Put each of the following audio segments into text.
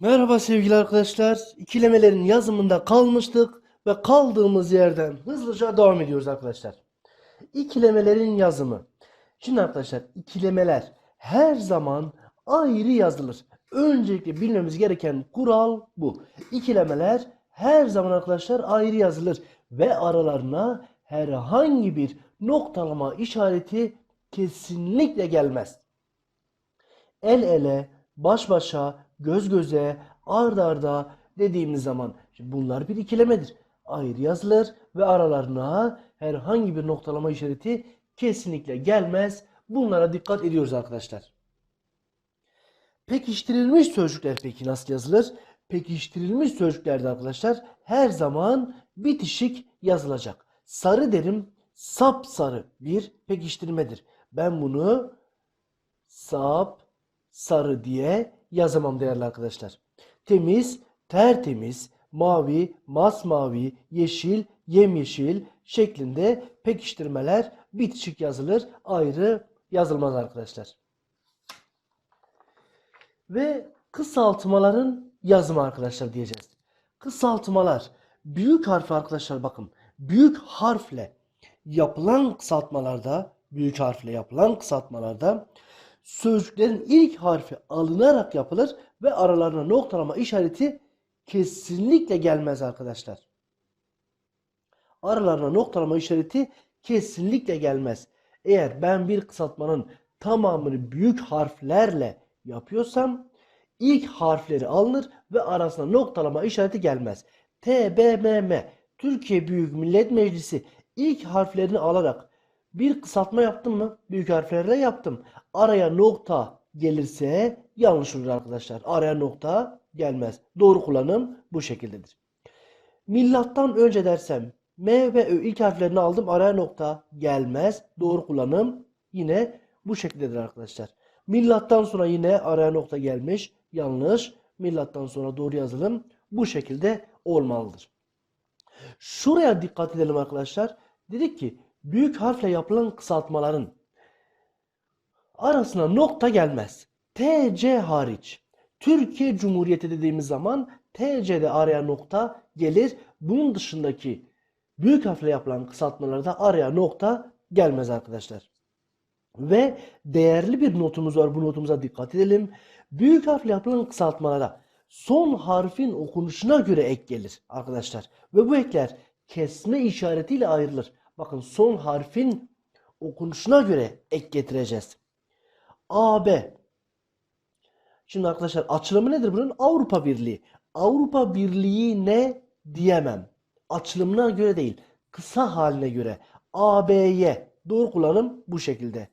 Merhaba sevgili arkadaşlar. İkilemelerin yazımında kalmıştık ve kaldığımız yerden hızlıca devam ediyoruz arkadaşlar. İkilemelerin yazımı. Şimdi arkadaşlar ikilemeler her zaman ayrı yazılır. Öncelikle bilmemiz gereken kural bu. İkilemeler her zaman arkadaşlar ayrı yazılır ve aralarına herhangi bir noktalama işareti kesinlikle gelmez el ele, baş başa, göz göze, ard arda dediğimiz zaman şimdi bunlar bir ikilemedir. Ayrı yazılır ve aralarına herhangi bir noktalama işareti kesinlikle gelmez. Bunlara dikkat ediyoruz arkadaşlar. Pekiştirilmiş sözcükler peki nasıl yazılır? Pekiştirilmiş sözcüklerde arkadaşlar her zaman bitişik yazılacak. Sarı derim sap sarı bir pekiştirmedir. Ben bunu sap sarı diye yazamam değerli arkadaşlar. Temiz, tertemiz, mavi, masmavi, yeşil, yemyeşil şeklinde pekiştirmeler bitişik yazılır, ayrı yazılmaz arkadaşlar. Ve kısaltmaların yazımı arkadaşlar diyeceğiz. Kısaltmalar büyük harf arkadaşlar bakın. Büyük harfle yapılan kısaltmalarda büyük harfle yapılan kısaltmalarda sözcüklerin ilk harfi alınarak yapılır ve aralarına noktalama işareti kesinlikle gelmez arkadaşlar. Aralarına noktalama işareti kesinlikle gelmez. Eğer ben bir kısaltmanın tamamını büyük harflerle yapıyorsam ilk harfleri alınır ve arasına noktalama işareti gelmez. TBMM Türkiye Büyük Millet Meclisi ilk harflerini alarak bir kısaltma yaptım mı? Büyük harflerle yaptım. Araya nokta gelirse yanlış olur arkadaşlar. Araya nokta gelmez. Doğru kullanım bu şekildedir. Millattan önce dersem M ve Ö ilk harflerini aldım. Araya nokta gelmez. Doğru kullanım yine bu şekildedir arkadaşlar. Millattan sonra yine araya nokta gelmiş. Yanlış. Millattan sonra doğru yazılım bu şekilde olmalıdır. Şuraya dikkat edelim arkadaşlar. Dedik ki büyük harfle yapılan kısaltmaların arasına nokta gelmez. TC hariç. Türkiye Cumhuriyeti dediğimiz zaman TC'de araya nokta gelir. Bunun dışındaki büyük harfle yapılan kısaltmalarda araya nokta gelmez arkadaşlar. Ve değerli bir notumuz var. Bu notumuza dikkat edelim. Büyük harfle yapılan kısaltmalara son harfin okunuşuna göre ek gelir arkadaşlar. Ve bu ekler kesme işaretiyle ayrılır. Bakın son harfin okunuşuna göre ek getireceğiz. AB. Şimdi arkadaşlar açılımı nedir bunun? Avrupa Birliği. Avrupa Birliği ne diyemem. Açılımına göre değil. Kısa haline göre. AB'ye. Doğru kullanım bu şekilde.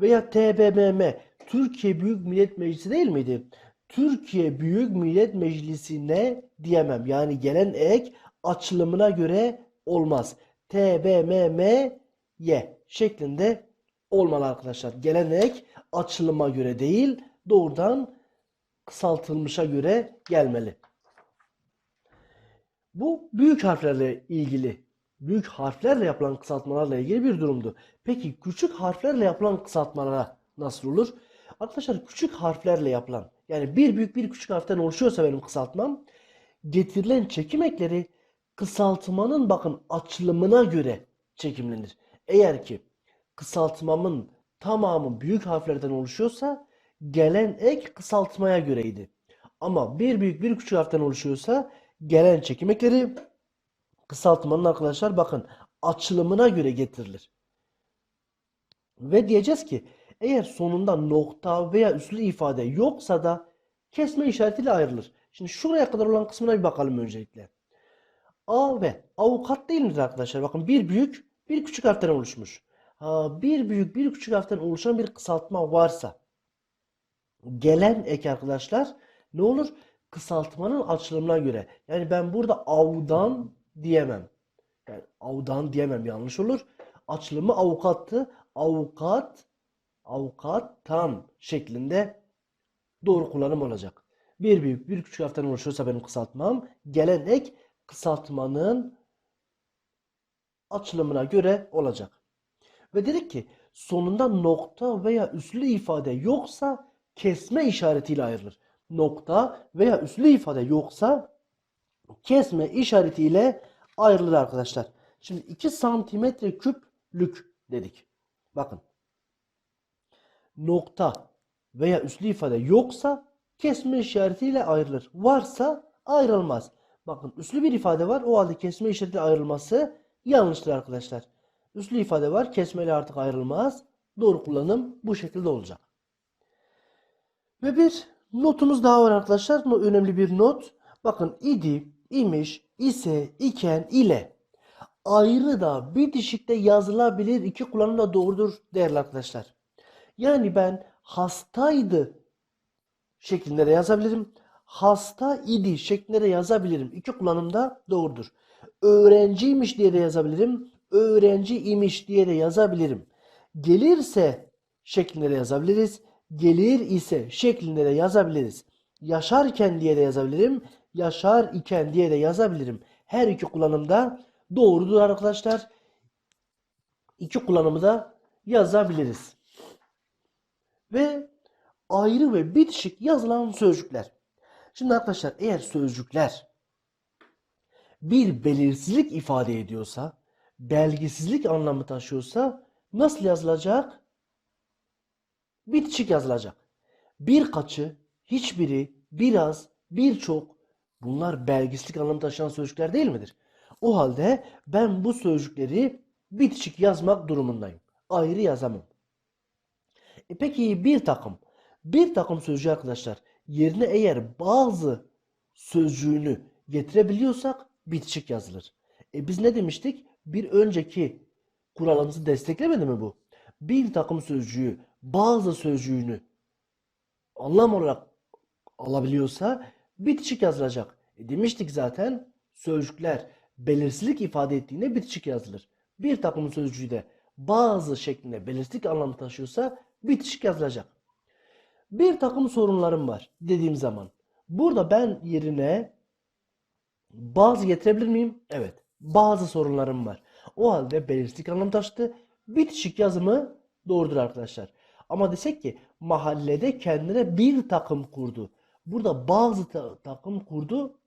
Veya TBMM. Türkiye Büyük Millet Meclisi değil miydi? Türkiye Büyük Millet Meclisi'ne diyemem. Yani gelen ek açılımına göre olmaz. TBMMY şeklinde olmalı arkadaşlar. Gelen ek açılıma göre değil doğrudan kısaltılmışa göre gelmeli. Bu büyük harflerle ilgili, büyük harflerle yapılan kısaltmalarla ilgili bir durumdu. Peki küçük harflerle yapılan kısaltmalara nasıl olur? Arkadaşlar küçük harflerle yapılan, yani bir büyük bir küçük harften oluşuyorsa benim kısaltmam, getirilen çekim ekleri kısaltmanın bakın açılımına göre çekimlenir. Eğer ki kısaltmamın tamamı büyük harflerden oluşuyorsa gelen ek kısaltmaya göreydi. Ama bir büyük bir küçük harften oluşuyorsa gelen çekim ekleri kısaltmanın arkadaşlar bakın açılımına göre getirilir. Ve diyeceğiz ki eğer sonunda nokta veya üslü ifade yoksa da kesme işaretiyle ayrılır. Şimdi şuraya kadar olan kısmına bir bakalım öncelikle. A ve avukat değil midir arkadaşlar? Bakın bir büyük bir küçük harften oluşmuş. Bir büyük bir küçük harften oluşan bir kısaltma varsa gelen ek arkadaşlar ne olur? Kısaltmanın açılımına göre. Yani ben burada avdan diyemem. Yani avdan diyemem yanlış olur. Açılımı avukattı. Avukat avukattan şeklinde doğru kullanım olacak. Bir büyük bir küçük harften oluşuyorsa benim kısaltmam gelen ek kısaltmanın açılımına göre olacak. Ve dedik ki sonunda nokta veya üslü ifade yoksa kesme işaretiyle ayrılır. nokta veya üslü ifade yoksa kesme işaretiyle ayrılır arkadaşlar. Şimdi 2 santimetre küplük dedik. Bakın. Nokta veya üslü ifade yoksa kesme işaretiyle ayrılır. Varsa ayrılmaz. Bakın üslü bir ifade var. O halde kesme işaretiyle ayrılması yanlıştır arkadaşlar. Üslü ifade var. Kesmeyle artık ayrılmaz. Doğru kullanım bu şekilde olacak. Ve bir notumuz daha var arkadaşlar. Önemli bir not. Bakın idi, imiş, ise, iken, ile. Ayrı da bitişikte yazılabilir. iki kullanım da doğrudur değerli arkadaşlar. Yani ben hastaydı şeklinde de yazabilirim. Hasta idi şeklinde de yazabilirim. İki kullanımda doğrudur. Öğrenciymiş diye de yazabilirim. Öğrenci imiş diye de yazabilirim. Gelirse şeklinde de yazabiliriz. Gelir ise şeklinde de yazabiliriz. Yaşarken diye de yazabilirim. Yaşar iken diye de yazabilirim. Her iki kullanımda doğrudur arkadaşlar. İki kullanımı da yazabiliriz. Ve ayrı ve bitişik yazılan sözcükler. Şimdi arkadaşlar eğer sözcükler bir belirsizlik ifade ediyorsa, belgisizlik anlamı taşıyorsa nasıl yazılacak? Bitişik yazılacak. Birkaçı, hiçbiri, biraz, birçok bunlar belgisizlik anlamı taşıyan sözcükler değil midir? O halde ben bu sözcükleri bitişik yazmak durumundayım. Ayrı yazamam. E peki bir takım. Bir takım sözcüğü arkadaşlar yerine eğer bazı sözcüğünü getirebiliyorsak bitişik yazılır. E biz ne demiştik? Bir önceki kuralımızı desteklemedi mi bu? Bir takım sözcüğü bazı sözcüğünü anlam olarak alabiliyorsa bitişik yazılacak. E demiştik zaten sözcükler belirsizlik ifade ettiğinde bitişik yazılır. Bir takım sözcüğü de bazı şeklinde belirsizlik anlamı taşıyorsa bitişik yazılacak. Bir takım sorunlarım var dediğim zaman. Burada ben yerine bazı getirebilir miyim? Evet. Bazı sorunlarım var. O halde belirsizlik anlamı taşıdı. Bitişik yazımı doğrudur arkadaşlar. Ama desek ki mahallede kendine bir takım kurdu. Burada bazı ta- takım kurdu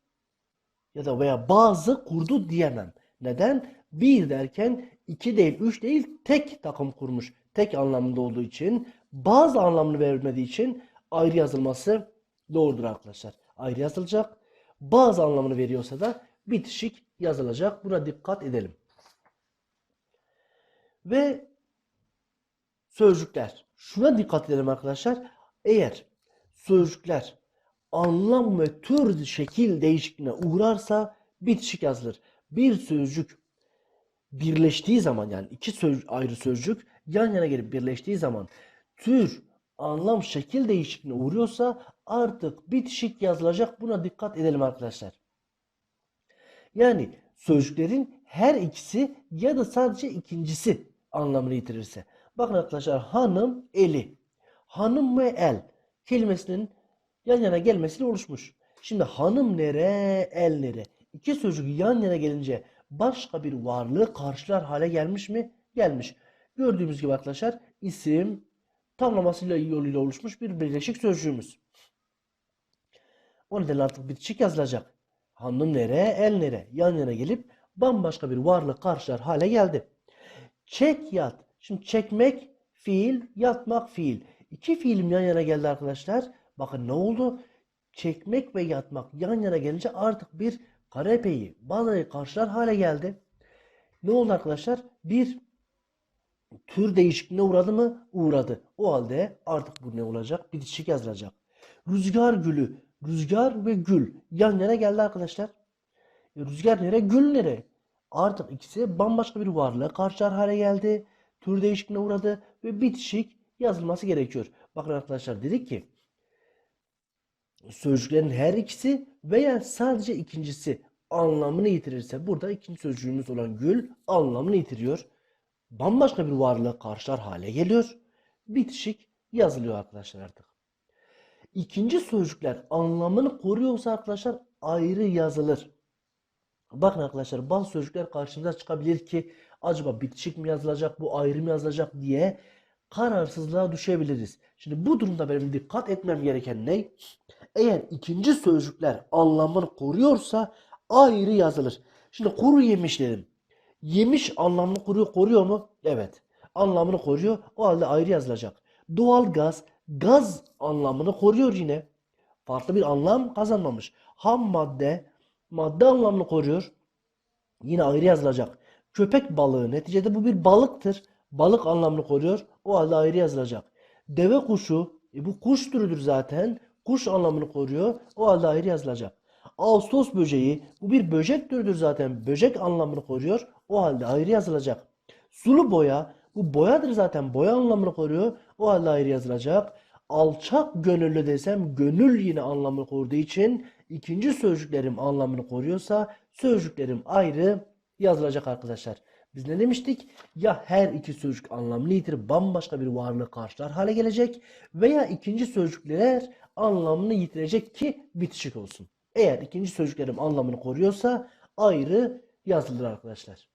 ya da veya bazı kurdu diyemem. Neden? Bir derken iki değil, üç değil, tek takım kurmuş. Tek anlamında olduğu için, bazı anlamını vermediği için ayrı yazılması doğrudur arkadaşlar. Ayrı yazılacak. Bazı anlamını veriyorsa da bitişik yazılacak. Buna dikkat edelim. Ve sözcükler. Şuna dikkat edelim arkadaşlar. Eğer sözcükler anlam ve tür şekil değişikliğine uğrarsa bitişik yazılır. Bir sözcük birleştiği zaman yani iki söz, ayrı sözcük yan yana gelip birleştiği zaman tür, anlam, şekil değişikliğine uğruyorsa artık bitişik yazılacak. Buna dikkat edelim arkadaşlar. Yani sözcüklerin her ikisi ya da sadece ikincisi anlamını yitirirse. Bakın arkadaşlar hanım eli. Hanım ve el kelimesinin yan yana gelmesiyle oluşmuş. Şimdi hanım nere, el nere? İki sözcük yan yana gelince başka bir varlığı karşılar hale gelmiş mi? Gelmiş. Gördüğümüz gibi arkadaşlar isim tamlamasıyla yoluyla oluşmuş bir birleşik sözcüğümüz. O nedenle artık bitişik yazılacak. Hanım nere, el nere? Yan yana gelip bambaşka bir varlık karşılar hale geldi. Çek yat. Şimdi çekmek fiil, yatmak fiil. İki fiilim yan yana geldi arkadaşlar. Bakın ne oldu? Çekmek ve yatmak yan yana gelince artık bir karepeyi, balayı karşılar hale geldi. Ne oldu arkadaşlar? Bir tür değişikliğine uğradı mı? Uğradı. O halde artık bu ne olacak? Bitişik yazılacak. Rüzgar gülü. Rüzgar ve gül yan yana geldi arkadaşlar. E, rüzgar nere? Gül nere? Artık ikisi bambaşka bir varlığa karşılar hale geldi. Tür değişikliğine uğradı ve bitişik yazılması gerekiyor. Bakın arkadaşlar dedik ki sözcüklerin her ikisi veya sadece ikincisi anlamını yitirirse burada ikinci sözcüğümüz olan gül anlamını yitiriyor. Bambaşka bir varlığa karşılar hale geliyor. Bitişik yazılıyor arkadaşlar artık. İkinci sözcükler anlamını koruyorsa arkadaşlar ayrı yazılır. Bakın arkadaşlar bazı sözcükler karşımıza çıkabilir ki acaba bitişik mi yazılacak bu ayrı mı yazılacak diye kararsızlığa düşebiliriz. Şimdi bu durumda benim dikkat etmem gereken ne? Eğer ikinci sözcükler anlamını koruyorsa ayrı yazılır. Şimdi kuru yemiş dedim. Yemiş anlamını koruyor, koruyor mu? Evet. Anlamını koruyor. O halde ayrı yazılacak. Doğal gaz, gaz anlamını koruyor yine. Farklı bir anlam kazanmamış. Ham madde, madde anlamını koruyor. Yine ayrı yazılacak. Köpek balığı neticede bu bir balıktır. Balık anlamını koruyor. O halde ayrı yazılacak. Deve kuşu e bu kuş türüdür zaten. Kuş anlamını koruyor. O halde ayrı yazılacak. Ağustos böceği bu bir böcek türüdür zaten. Böcek anlamını koruyor. O halde ayrı yazılacak. Sulu boya bu boyadır zaten. Boya anlamını koruyor. O halde ayrı yazılacak. Alçak gönüllü desem gönül yine anlamını koruduğu için ikinci sözcüklerim anlamını koruyorsa sözcüklerim ayrı yazılacak arkadaşlar. Biz ne demiştik? Ya her iki sözcük anlamını yitirip bambaşka bir varlığı karşılar hale gelecek veya ikinci sözcükler anlamını yitirecek ki bitişik olsun. Eğer ikinci sözcüklerim anlamını koruyorsa ayrı yazılır arkadaşlar.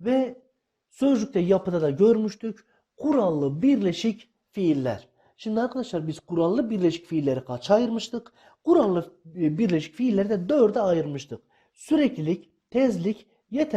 Ve sözcükte yapıda da görmüştük. Kurallı birleşik fiiller. Şimdi arkadaşlar biz kurallı birleşik fiilleri kaça ayırmıştık? Kurallı e, birleşik fiilleri de dörde ayırmıştık. Süreklilik, tezlik, yeter.